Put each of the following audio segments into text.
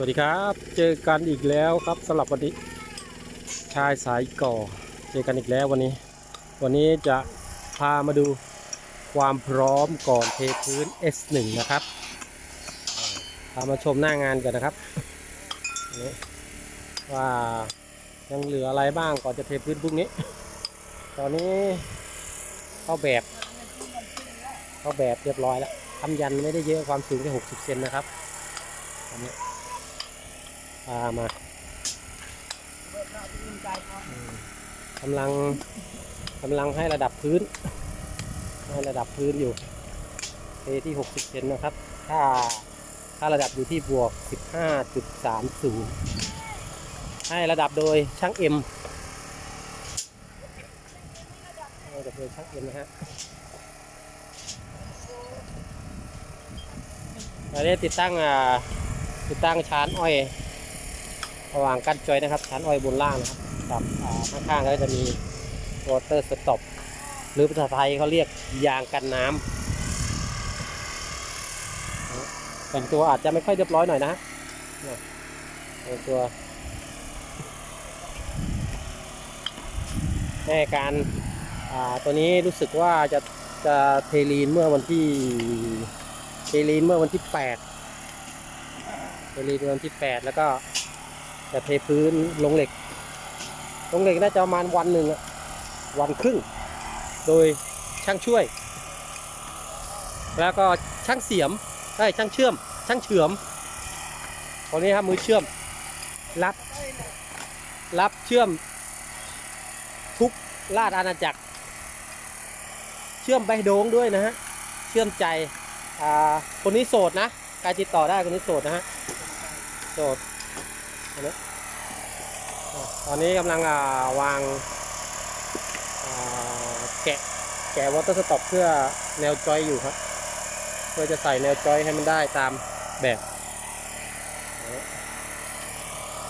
วัสดีครับ เจอกันอีกแล้วครับสำหรับวันนี้ชายสายก่อ เจอกันอีกแล้ววันนี้ วันนี้จะพามาดูความพร้อมก่อนเทพื้น S1 นะครับพามาชมหน้างานกันนะครับว่ายังเหลืออะไรบ้างก่อนจะเทพื้นพรุ่งนี้ ตอนนี้เข้าแบบเข้าแบบเรียบร้อยแล้วทำยันไม่ได้เยอะความสูงแค่60เซนนะครับอันนี้ พามา กำลังกำลังให้ระดับพื้น ให้ระดับพื้นอยู่เทที่ 60เซนนะครับ ถ้าถ้าระดับอยู่ที่บวก 15.30 ให้ระดับโดยช่างเอ็มให้ระดับโดยช่างเอ็มนะฮะตอนนี้ติดตั้งอ่าติดตั้งชานอ้อย ระหว่างกั้นจอยนะครับชานอ้อยบนล่างนะครับกับข้างๆก็จะมีวอเตอร์สต็อปหรือภาษาไทยเขาเรียกยางกันน้ำแต่งตัวอาจจะไม่ค่อยเรียบร้อยหน่อยนะเนี่ยแต่งตัวแม่การตัวนี้รู้สึกว่าจะจะเทลีนเมื่อวันที่เทลีนเมื่อวันที่ 8เทลีนวันที่ 8 แล้วก็ จะเทพื้นลงเหล็ก ลงเหล็กน่าจะประมาณวันหนึ่งวันครึ่ง โดยช่างช่วย แล้วก็ช่างเสียมได้ช่างเชื่อม ช่างเฉือมคนนี้ครับมือเชื่อม รับ รับเชื่อม ทุกลาดอาณาจักร เชื่อมใบโดงด้วยนะฮะ เชื่อมใจ อ่า คนนี้โสดนะ การติดต่อได้คนนี้โสดนะฮะ โสด ตอนนี้กำลังาวางาแกะแกะวอเตอร์สต็อปเพื่อแนวจอยอยู่ครับ เพื่อจะใส่แนวจอยให้มันได้ตามแบบ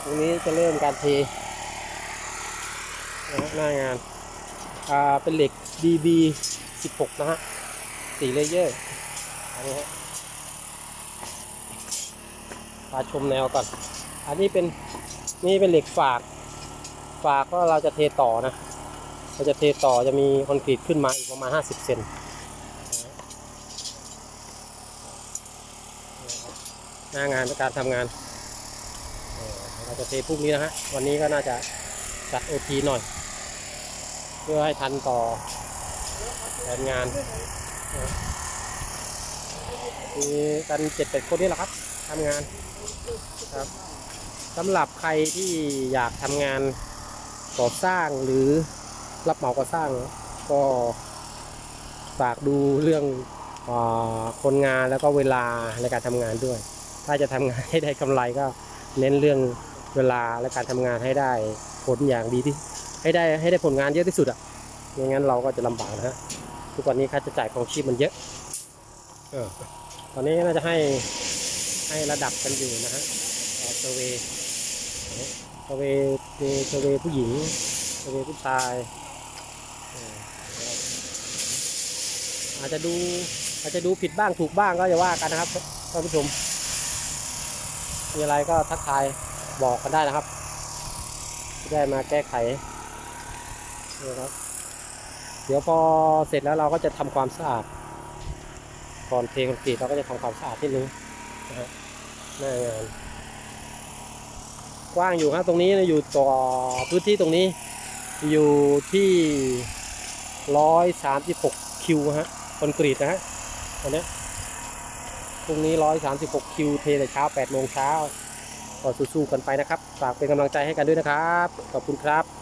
ตรงนี้จะเริ่มการเทหน้างานาเป็นเหล็ก DB 16 นะฮะสี่เลเยอร์อันนี้ฮะพาชมแนวก่อน อันนี้เป็นนี่เป็นเหล็กฝากฝากก็เราจะเทต่อนะ เราจะเทต่อจะมีคอนกรีตขึ้นมาอีกประมาณ 50 เซนหน้างานการทำงาน เราจะเทพรุ่งนี้นะฮะ วันนี้ก็น่าจะจัดโอทีหน่อย เพื่อให้ทันต่อแผนงานมีกันเจ็ดแปดคนนี่แหละครับทำงานครับ สำหรับใครที่อยากทำงานก่อสร้างหรือรับเหมาก่อสร้าง ก็ฝากดูเรื่องอาคนงานแล้วก็เวลาในการทำงานด้วย ถ้าจะทำงานให้ได้กำไรก็เน้นเรื่องเวลาและการทำงานให้ได้ผลอย่างดีที่ให้ได้ให้ได้ผลงานเยอะที่สุดอะไม่งั้นเราก็จะลำบากนะฮะทุกวันนี้ค่าใช้จ่ายของชีพมันเยอะเออตอนนี้น่าจะให้ให้ระดับกันอยู่นะฮะเซอร์เวย์ เซอร์เวย์เซอร์เวผู้หญิงเซอร์เวผู้ชายอาจจะดูอาจจะดูผิดบ้างถูกบ้างก็อย่าว่ากันนะครับท่านผู้ชมมีอะไรก็ทักทายบอกกันได้นะครับได้มาแก้ไขนะครับเดี๋ยวพอเสร็จแล้วเราก็จะทำความสะอาดก่อนเทคอนกรีตเราก็จะทำความสะอาดนิดนึงนะฮะหน้างาน กว้างอยู่ครับตรงนี้อยู่ต่อพื้นที่ตรงนี้ อยู่ที่ร้อยสามสิบหกคิวฮะคอนกรีตนะฮะตอนนี้ตรงนี้ร้อยสามสิบหกคิวเทแต่เช้าแปดโมงเช้าก็สู้ๆกันไปนะครับ ฝากเป็นกำลังใจให้กันด้วยนะครับ ขอบคุณครับ